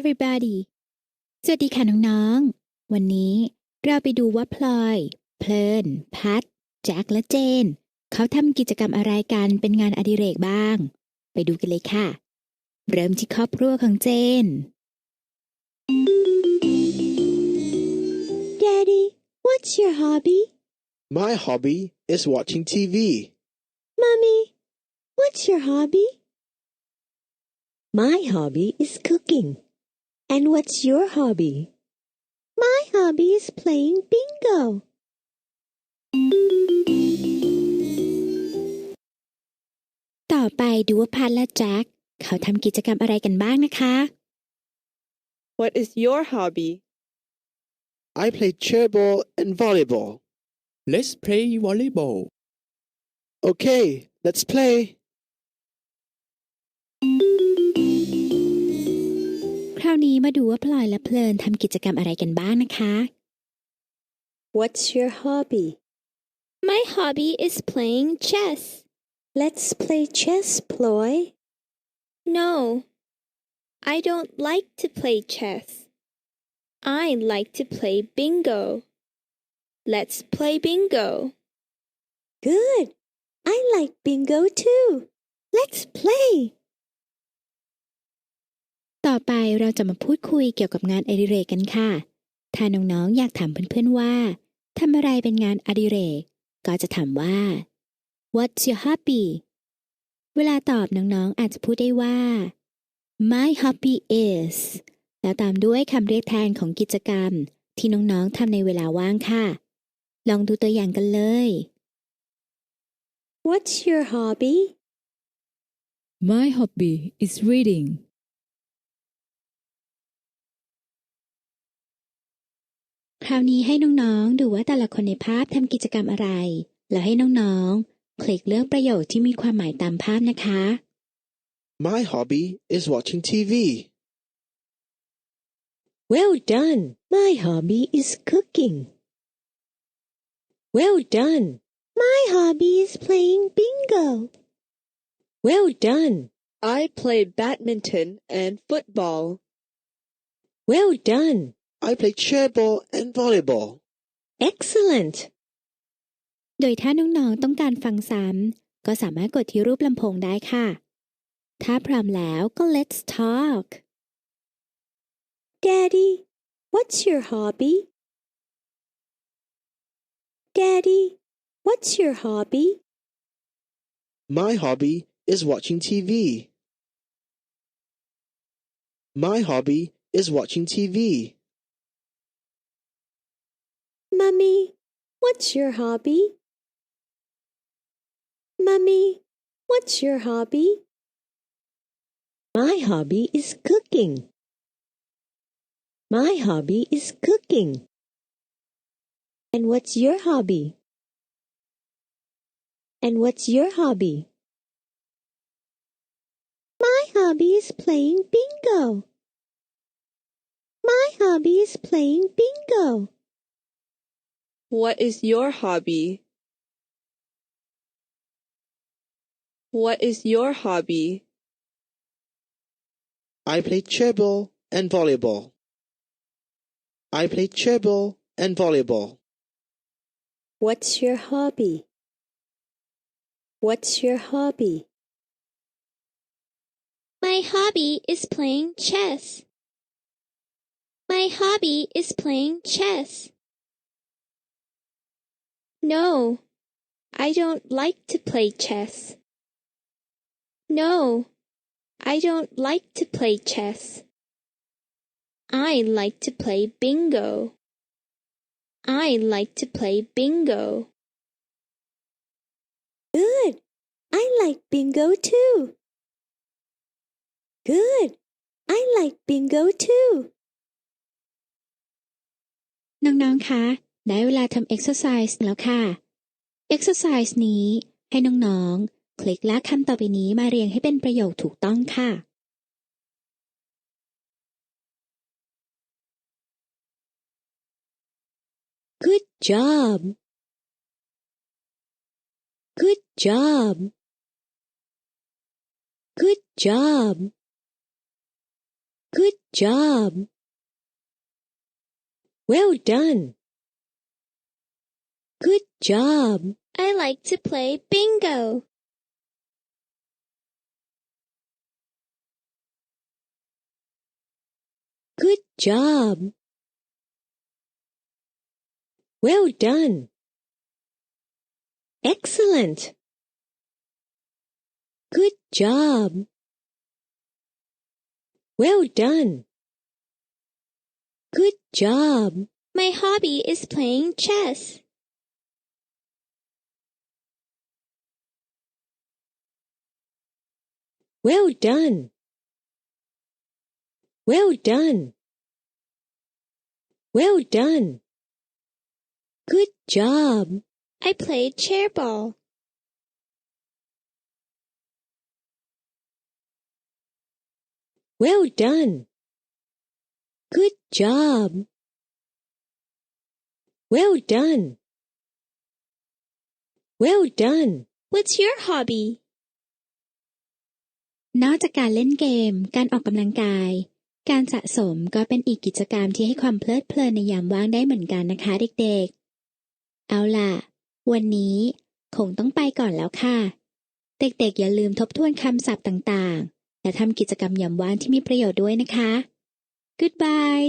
everybody สวัสดีค่ะน้องๆ วันนี้เราไปดูว่าพลอย เพลิน พัด แจ็คและเจน เขาทำกิจกรรมอะไรกันเป็นงานอดิเรกบ้าง ไปดูกันเลยค่ะ เริ่มที่ครอบครัวของเจน Daddy, what's your hobby? My hobby is watching TV. Mommy, what's your hobby? My hobby is cooking. And what's your hobby? My hobby is playing bingo. ต่อไปดูว่าพัดและแจ็คเขาทำกิจกรรมอะไรกันบ้างนะคะ What is your hobby? I play chairball and volleyball. Let's play volleyball. Okay, let's play. ราวนี้มาดูว่าพลอยและเพลินทำกิจกรรมอะไรกันบ้างนะคะ What's your hobby? My hobby is playing chess. Let's play chess, Ploy. No, I don't like to play chess. I like to play bingo. Let's play bingo. Good. I like bingo too. Let's play. ต่อไปเราจะมาพูดคุยเกี่ยวกับงานอดิเรกกันค่ะ ถ้าน้องๆอยากถามเพื่อนๆว่าทำอะไรเป็นงานอดิเรก ก็จะถามว่า What's your hobby เวลาตอบน้องๆอาจจะพูดได้ว่า My hobby is แล้วตามด้วยคำเรียกแทนของกิจกรรม ที่น้องๆทำในเวลาว่างค่ะ ลองดูตัวอย่างกันเลย What's your hobby? My hobby is reading. คราวนี้ให้น้องๆ ดูว่าแต่ละคนในภาพทำกิจกรรมอะไร แล้วให้น้องๆ คลิกเลือกประโยคที่มีความหมายตามภาพนะคะ My hobby is watching TV. Well done. My hobby is cooking. Well done. My hobby is playing bingo. Well done. I play badminton and football. Well done. I play chairball and volleyball. Excellent. โดยถ้าน้องๆ ต้องการฟังซ้ำ ก็สามารถกดที่รูปลำโพงได้ค่ะ ถ้าพร้อมแล้วก็ let's talk Daddy, what's your hobby? Daddy, what's your hobby? My hobby is watching TV. My hobby is watching TV. Mummy, what's your hobby? Mummy, what's your hobby? My hobby is cooking. My hobby is cooking. And what's your hobby? And what's your hobby? My hobby is playing bingo. My hobby is playing bingo. What is your hobby? What is your hobby? I play chairball and volleyball. I play chairball and volleyball. What's your hobby? What's your hobby? My hobby is playing chess. My hobby is playing chess. No, I don't like to play chess. No, I don't like to play chess. I like to play bingo. I like to play bingo. Good. I like bingo too. Good. I like bingo too. น้องๆ คะ ได้เวลาทำ exercise แล้วค่ะ exercise นี้ให้น้องๆ คลิกลากคำต่อไปนี้มาเรียงให้เป็นประโยคถูกต้องค่ะ Good job. Good job. Good job. Good job. Well done. Job. I like to play bingo. Good job. Well done. Excellent. Good job. Well done. Good job. My hobby is playing chess. Well done. Well done. Well done. Good job. I play chairball. Well done. Good job. Well done. Well done. What's your hobby? นอกจากการเล่นเกม การออกกำลังกาย การสะสมก็เป็นอีกกิจกรรมที่ให้ความเพลิดเพลินในยามว่างได้เหมือนกันนะคะเด็กๆ เอาล่ะ วันนี้คงต้องไปก่อนแล้วค่ะ เด็กๆ อย่าลืมทบทวนคำศัพท์ต่างๆ และทำกิจกรรมยามว่างที่มีประโยชน์ด้วยนะคะ Goodbye